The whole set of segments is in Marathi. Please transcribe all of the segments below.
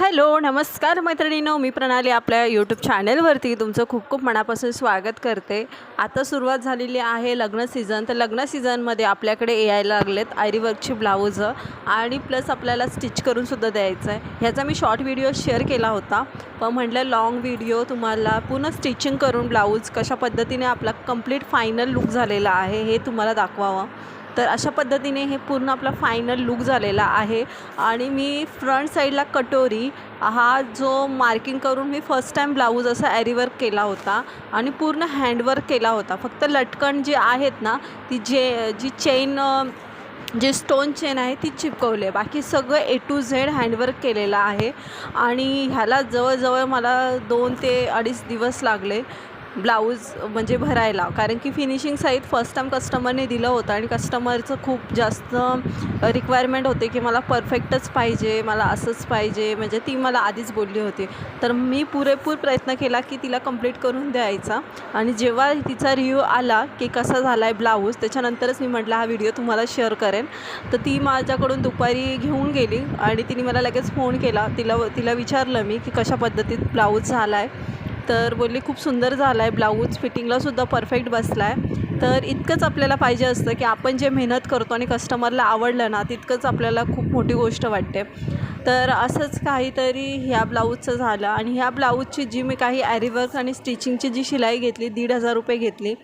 हॅलो नमस्कार मैत्रिणीनो मी प्रणाली आपल्या यूट्यूब चॅनेलवरती तुमचं खूप खूप मनापासून स्वागत करते. आता सुरुवात झालेली आहे लग्न सीझन तर लग्न सीझनमध्ये आपल्याकडे यायला लागलेत आयरीवर्कची ब्लाऊजं आणि प्लस आपल्याला स्टिच करूनसुद्धा द्यायचं आहे ह्याचा मी शॉर्ट व्हिडिओ शेअर केला होता. पण म्हटलं लाँग व्हिडिओ तुम्हाला पूर्ण स्टिचिंग करून ब्लाऊज कशा पद्धतीने आपला कंप्लीट फायनल लुक झालेला आहे हे तुम्हाला दाखवावं. तर अशा पद्धतीने हे पूर्ण आपला फायनल लुक झालेला आहे. आणि मी फ्रंट साईडला कटोरी हा जो मार्किंग करून मी फर्स्ट टाईम ब्लाऊज असा ॲरीवर्क केला होता आणि पूर्ण हँडवर्क केला होता. फक्त लटकन जी आहेत ना ती जे जी चेन जे स्टोन चेन आहे ती चिपकवली. आहे बाकी सगळं ए टू झेड हँडवर्क केलेलं आहे. आणि ह्याला जवळजवळ मला दोन ते अडीच दिवस लागले. ब्लाऊज म्हणजे भरायला. कारण की फिनिशिंग साईज फर्स्ट टाईम कस्टमरने दिलं होतं आणि कस्टमरचं खूप जास्त रिक्वायरमेंट होते की मला परफेक्टच पाहिजे मला असंच पाहिजे. म्हणजे ती मला आधीच बोलली होती. तर मी पुरेपूर प्रयत्न केला की तिला कंप्लीट करून द्यायचा. आणि जेव्हा तिचा रिव्ह्यू आला की कसा झाला आहे ब्लाऊज त्याच्यानंतरच मी म्हटलं हा व्हिडिओ तुम्हाला शेअर करेन. तर ती माझ्याकडून दुपारी घेऊन गेली आणि तिने मला लगेच फोन केला. तिला तिला विचारलं मी की कशा पद्धतीत ब्लाऊज झाला आहे तर बोलली खूप सुंदर झाला आहे ब्लाऊज फिटिंगलासुद्धा परफेक्ट बसला आहे तर इतकंच आपल्याला पाहिजे असतं की आपण जे मेहनत करतो आणि कस्टमरला आवडलं ना तितकंच आपल्याला खूप मोठी गोष्ट वाटते. तर असंच काहीतरी ह्या ब्लाऊजचं झालं आणि ह्या ब्लाऊजची जी मी काही ॲरीवर्क आणि स्टिचिंगची जी शिलाई घेतली दीड हजार रुपये घेतली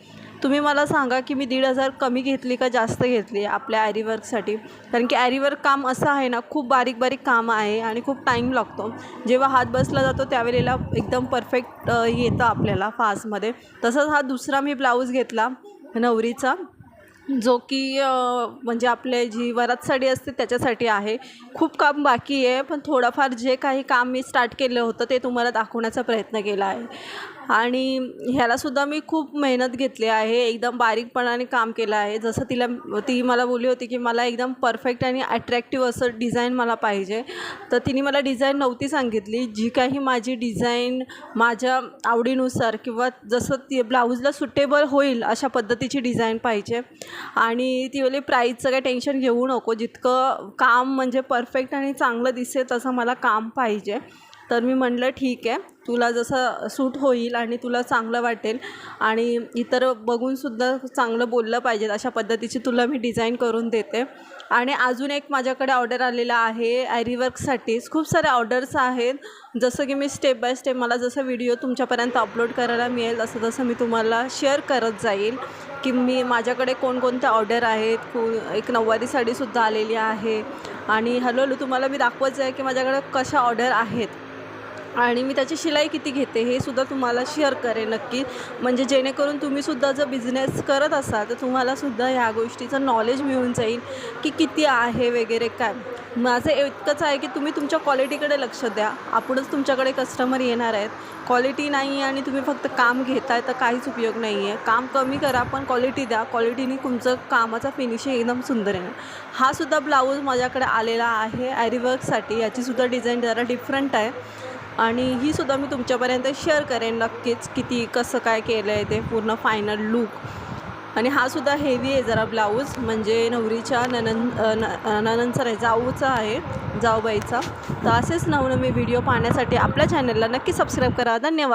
तुम्ही मला सांगा की मी दीड हजार कमी घेतली का जास्त घेतली आपल्या ॲरीवर्कसाठी कारण की ॲरीवर्क काम असं आहे ना खूप बारीक बारीक काम आहे आणि खूप टाईम लागतो. जेव्हा हात बसला जातो त्यावेळेला एकदम परफेक्ट येतं आपल्याला फास्टमध्ये तसंच हा दुसरा मी ब्लाऊज घेतला नवरीचा जो की म्हणजे आपले जी वरात साडी असते त्याच्यासाठी आहे. खूप काम बाकी आहे पण थोडंफार जे काही काम मी स्टार्ट केलं होतं ते तुम्हाला दाखवण्याचा प्रयत्न केला आहे. आणि ह्यालासुद्धा मी खूप मेहनत घेतली आहे एकदम बारीकपणाने काम केलं आहे. जसं तिला ती मला बोलली होती की मला एकदम परफेक्ट आणि अट्रॅक्टिव्ह असं डिझाईन मला पाहिजे. तर तिने मला डिझाईन नव्हती सांगितली. जी काही माझी डिझाईन माझ्या आवडीनुसार किंवा जसं ती ब्लाऊजला सुटेबल होईल अशा पद्धतीची डिझाईन पाहिजे. आणि ती बोली प्राईजचं काही टेन्शन घेऊ नको. जितकं काम म्हणजे परफेक्ट आणि चांगलं दिसेल तसं मला काम पाहिजे. तर मी म्हटलं ठीक आहे. तुला जसं सूट होईल आणि तुला चांगलं वाटेल आणि इतर बघूनसुद्धा चांगलं बोललं पाहिजे अशा पद्धतीची तुला मी डिझाईन करून देते. आणि अजून एक माझ्याकडे ऑर्डर आलेला आहे ॲरीवर्कसाठीच खूप साऱ्या ऑर्डर्स आहेत. जसं की मी स्टेप बाय स्टेप मला जसं व्हिडिओ तुमच्यापर्यंत अपलोड करायला मिळेल तसं तसं मी तुम्हाला शेअर करत जाईल की मी माझ्याकडे कोणकोणत्या ऑर्डर आहेत. को एक नऊवारी साडीसुद्धा आलेली आहे. आणि हळूहळू तुम्हाला मी दाखवत जाईल की माझ्याकडे कशा ऑर्डर आहेत. आणि मी त्याची शिलाई किती घेते हे सुद्धा तुम्हाला शेअर करेन नक्की. म्हणजे जेणेकरून तुम्हीसुद्धा जर बिझनेस करत असाल तर तुम्हालासुद्धा ह्या गोष्टीचं नॉलेज मिळून जाईल की किती आहे वगैरे काय. माझं इतकंच आहे की तुम्ही तुमच्या क्वालिटीकडे लक्ष द्या. आपणच तुमच्याकडे कस्टमर येणार आहेत. क्वालिटी नाही आहे आणि तुम्ही फक्त काम घेताय तर काहीच उपयोग नाही आहे काम कमी करा पण क्वालिटी द्या. क्वालिटीने तुमचं कामाचा फिनिशिंग एकदम सुंदर येणार हा सुद्धा ब्लाऊज माझ्याकडे आलेला आहे ॲरीवर्कसाठी याचीसुद्धा डिझाईन जरा डिफरंट आहे. आणि ही सुद्धा मी तुमच्यापर्यंत शेअर करेन नक्कीच किती कसं काय केलं आहे ते पूर्ण फायनल लूक आणि हा सुद्धा हेवी आहे जरा ब्लाऊज म्हणजे नवरीच्या ननन ननंदचा नाही जाऊचा आहे जाऊबाईचा. तर असेच नवनवी व्हिडिओ पाहण्यासाठी आपल्या चॅनलला नक्की सबस्क्राईब करा. धन्यवाद.